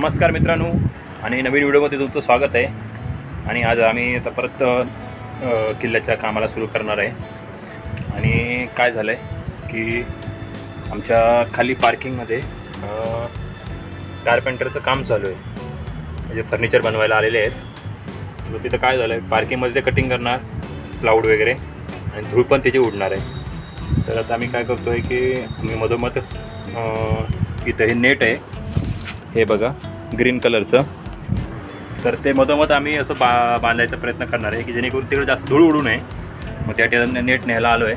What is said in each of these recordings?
नमस्कार मित्रांनो आणि नवीन व्हिडिओमध्ये तुमचं स्वागत आहे. आणि आज आम्ही आता परत किल्ल्याच्या कामाला सुरू करणार आहे. आणि काय झालं आहे की आमच्या खाली पार्किंगमध्ये कार्पेंटरचं काम चालू आहे. म्हणजे फर्निचर बनवायला आलेले आहेत. मग तिथं काय झालं आहे पार्किंगमध्ये ते कटिंग करणार प्लाऊड वगैरे आणि धूळ पण त्याची उडणार आहे. तर आता आम्ही काय करतो आहे की आम्ही मधोमध इथं हे नेट आहे. हे बघा. ग्रीन कलरचं. तर ते मधोमध आम्ही असं बा बांधायचा प्रयत्न करणार आहे की जेणेकरून तिकडे जास्त धूळ उडू नये. मग त्या ठिकाणी नेट न्यायला आलो आहे.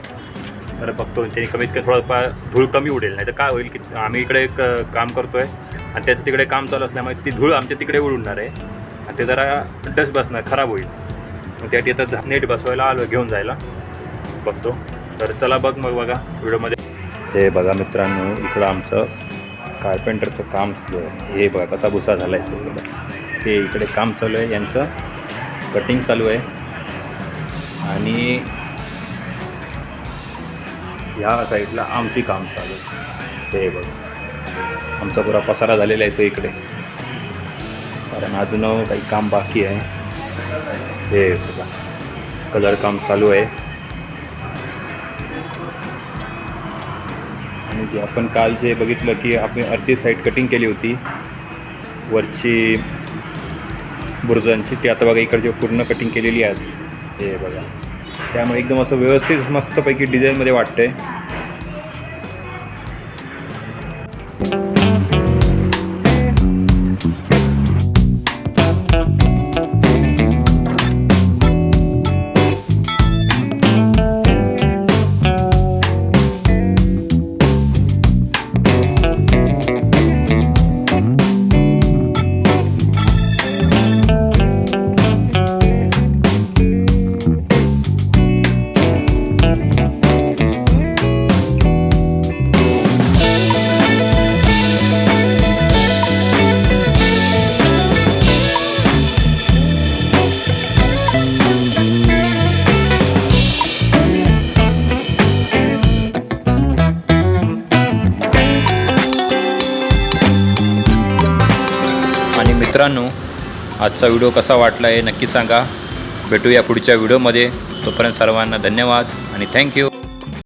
तर बघतो त्याने कमीत कमी थोडंफार धूळ कमी उडेल. नाही तर काय होईल की आम्ही इकडे एक काम करतो आहे आणि त्याचं तिकडे काम चालू असल्यामुळे ती धूळ आमच्या तिकडे उडणार आहे. आणि ते जरा डस्ट बसणार खराब होईल. मग त्या तिथं नेट बसवायला आलो घेऊन जायला. बघतो. तर चला बघ मग बघा व्हिडिओमध्ये. हे बघा मित्रांनो इकडं आमचं कार्पेंटरचं काम चालू आहे. हे बघा कसा भुसा झाला आहे सगळं ते इकडे काम चालू आहे. यांचं कटिंग चालू आहे. आणि ह्या साईडला आमची काम चालू आहे. हे बघा. आमचा पुरा पसारा झालेला आहे इकडे. कारण अजून काही काम बाकी आहे. हे बघा. कलर काम चालू आहे. आणि जे आपण काल जे बघितलं की आपण अर्धी साईड कटिंग केली होती वरची बुरजांची ती आता बघा इकडची पूर्ण कटिंग केलेली आहे आज. हे बघा. त्यामुळे एकदम असं व्यवस्थित मस्तपैकी डिझाईनमध्ये वाटतं आहे मित्रांनो आजचा व्हिडिओ कसा वाटला आहे नक्की सांगा. भेटूया पुढच्या व्हिडिओमध्ये. तोपर्यंत सर्वांना धन्यवाद आणि थँक्यू.